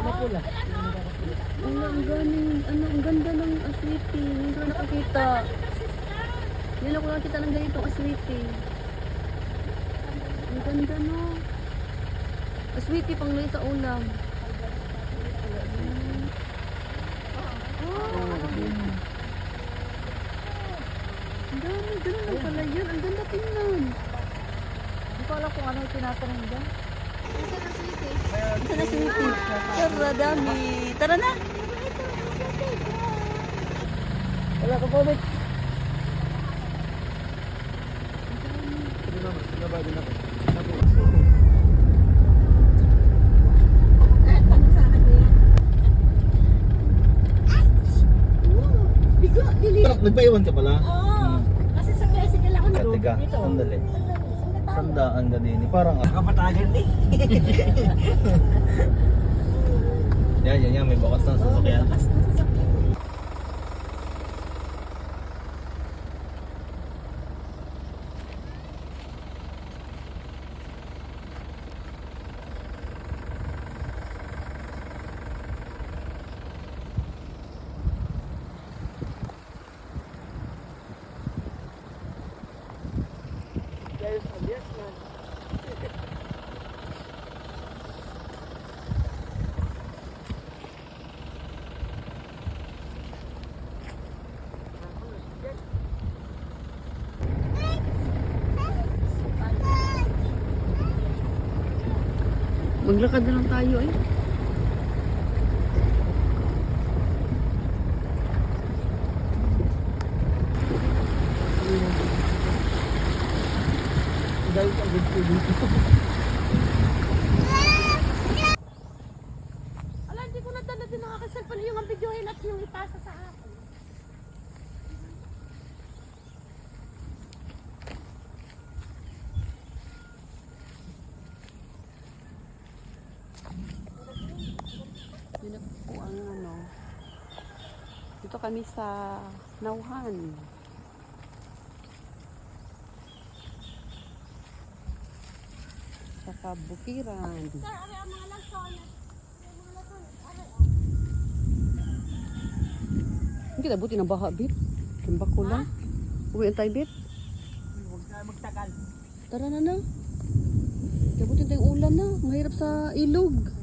Pila. Ang, galing, ano, ang ganda ng aswiti. Hindi ko nakakita. Yan ako nakakita ng ganito aswiti. Ang ganda no. Aswiti pang sa ulam. Oh, ang dami, ganun lang pala yun. Ang ganda tingnan. Hindi ko alam kung ano yung tinatanong dyan. Isa na sweetie. Tara, dami. Tara na. Wala ka comment. Nagpaiwan ka pala? Oo. Kasi sa tricycle ako Hmm. Teka, sandali. Sandaan ka din. Parang 내가 영양을 뭐 먹었어? 소속이야? Maglakad na lang tayo eh. Dahil good food dito. Ala, hindi ko ang aking cellphone yung ang videohin at yung ipasa sa akin. Yun na po ang ano. Dito kami sa Nauhan. Sa Kabukiran. Sir, ari ang mga. Ari. Hindi na buti na baha, bit. Timba ko lang. Uwi ang tayo, bit. Huwag na magtagal. Tara na na. Mahirap sa ilog.